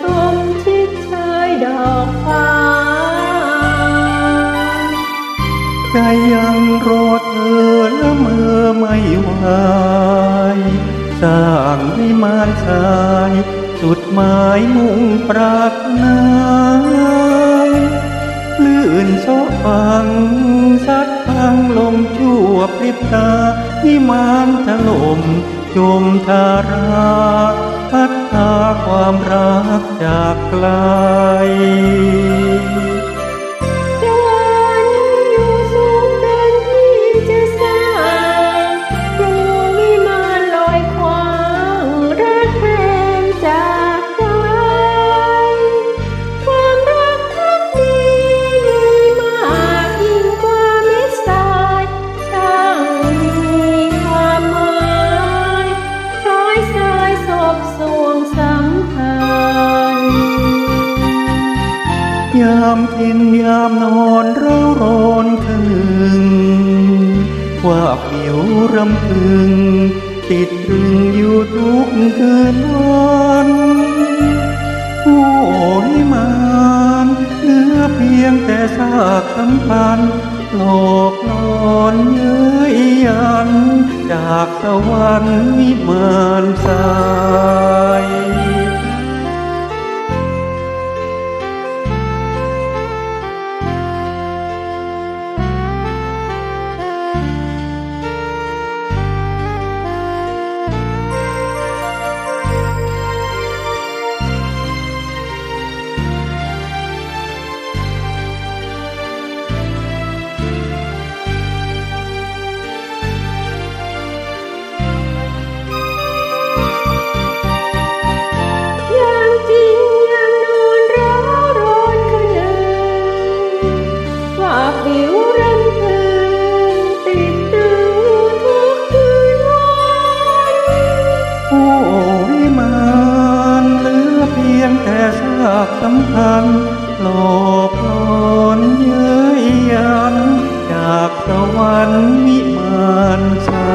ชมชิดชายดอกฟ้าใจยังรอเธอและมือไม่ไหวสร้างให้มานชายจุดหมายมุ่งปรารถนาลื่นโซฟัง สัดพังลมชั่วพริบตาที่มา ถล่มจุมทาราพัดพาความรักจากไกล ยามกินยามนอนเร่าร้อนคะหนึ่งว่าผิวรำพึง ติดตรึงอยู่ทุกคืนวันโอ้ยมานเหลือเพียงแต่ซากสัมพันหลอกลอนเย้ยยัน จากสวรรค์วิมานสา ว่าผิวรำพึงติดตึงทุกคืนวันโอ้ยมานเหลือเพียงแต่ซากสัมพันธ์หลอกหลอนเย้ยยันจากสวรรค์วิมานสา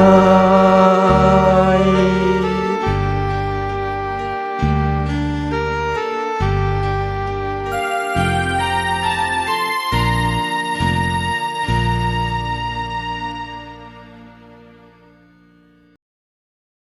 ย